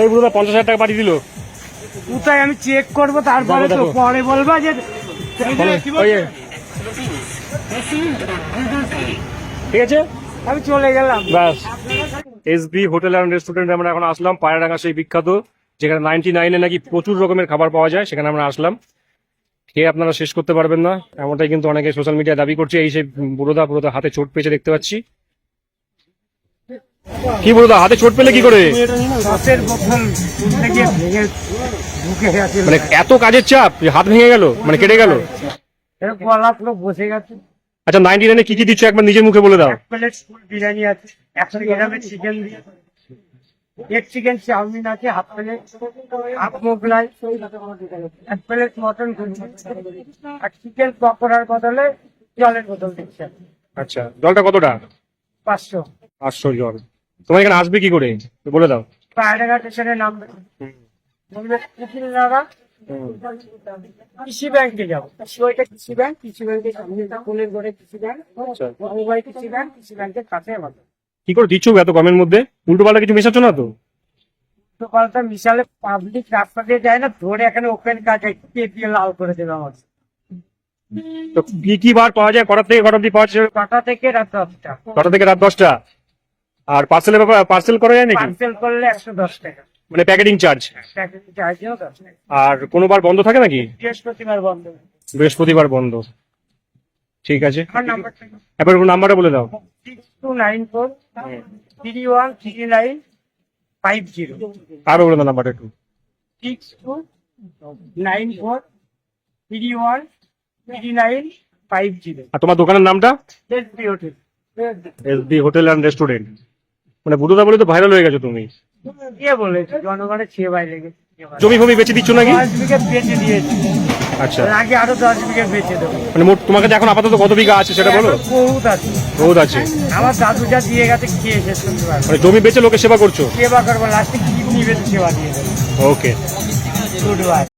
এই বুড়োটা পঞ্চাশ হাজার টাকা পাঠিয়ে দিল। কোথায় আমি চেক করব? তারপরে তো পরে বলবা যে ঠিক আছে? আমি চলে গেলাম। ব্যাস। এসবি হোটেল অ্যান্ড রেস্টুরেন্টে আমরা এখন আসলাম। পায়রাডাঙ্গা সেই বিখ্যাত যেখানে নাইনটি নাইনে নাকি প্রচুর রকমের খাবার পাওয়া যায় সেখানে আমরা আসলাম। খেয়ে আপনারা শেষ করতে পারবেন না এমনটাই কিন্তু অনেকে সোশ্যাল মিডিয়া দাবি করছে। এই সেই বুড়োদা বুড়োদা হাতে চোট পেয়েছে দেখতে পাচ্ছি। কি বুড়োদা হাতে চোট পেলে কি করে? মানে এত কাজের চাপ হাত ভেঙে গেল মানে কেটে গেল? গলা পুরো বসে গেছে। আচ্ছা নাইনটি নাইনে কি কি দিচ্ছ? একবার নিজের মুখে বলে দাও। প্লেট ফুল বিরিয়ানি আছে একশো গ্রামের চিকেন এক চিকেন চাউমিন আছে হাফ প্লেট। হাফ মোগলাই। এক প্লেট মটন আর চিকেন পকোড়ার বদলে জলের বোতল দিচ্ছে। আচ্ছা জলটা কতটা? পাঁচশো। পাঁচশো জল। তোমার এখানে আসবে কি করে? বলে দাও। কৃষি ব্যাংকে যাব ওইটা কৃষি ব্যাংক কৃষি ব্যাংকের সামনে কোলের কৃষি ব্যাংক মোবাইল কৃষি ব্যাংক কৃষি ব্যাংকের কাছে আমাদের কি করে দিচ্ছ এত কমের মধ্যে? উল্টো পাল্টা কিছু মেশাচ্ছ না তো? সকালটা মিশালে পাবলিক রাস্তা দিয়ে যায় না ধরে এখানে ওপেন কাজ কেট দিয়ে লাল করে দেবে আমার তো কি কি বার পাওয়া যায়? কটার থেকে কটা অব্দি পাওয়া যায়? কটা থেকে রাত দশটা? কটা থেকে রাত দশটা? আর পার্সেলের ব্যাপার পার্সেল করা যায় নাকি? পার্সেল করলে একশো দশ টাকা। মানে প্যাকেটিং চার্জ প্যাকেজিং চার্জেও দশ টাকা। আর কোনো বার বন্ধ থাকে নাকি? বৃহস্পতিবার বন্ধ। বৃহস্পতিবার বন্ধ। ঠিক আছে। এবার নাম্বারটা বলে দাও। Six two nine four three one three nine five zero আরও বলে দাও নাম্বারটা একটু। Six two nine four three one three nine five zero আর তোমার দোকানের নামটা? SB hotel S B hotel and restaurant মানে বুধুদা বলে তো ভাইরাল হয়ে গেছো তুমি। কে বলেছে? জনগণের ছেয়ে বাইরে গেছে জমি ফমি বেচে দিচ্ছ নাকি? দশ বিঘে বেচে দিয়েছি। আচ্ছা। আগে আরও দশ বিঘে বেচে দেবো। মানে মোট তোমার কাছে এখন আপাতত কত বিঘা আছে সেটা বলো? বহুত আছে। বহুত আছে। আমার দাদু যা দিয়ে গেছে খেয়ে শেষ করতে পারব। মানে জমি বেচে লোকের সেবা করছ? সেবা করব লাস্টে কিডনি বেচে সেবা দিয়ে দেবো। Okay good bye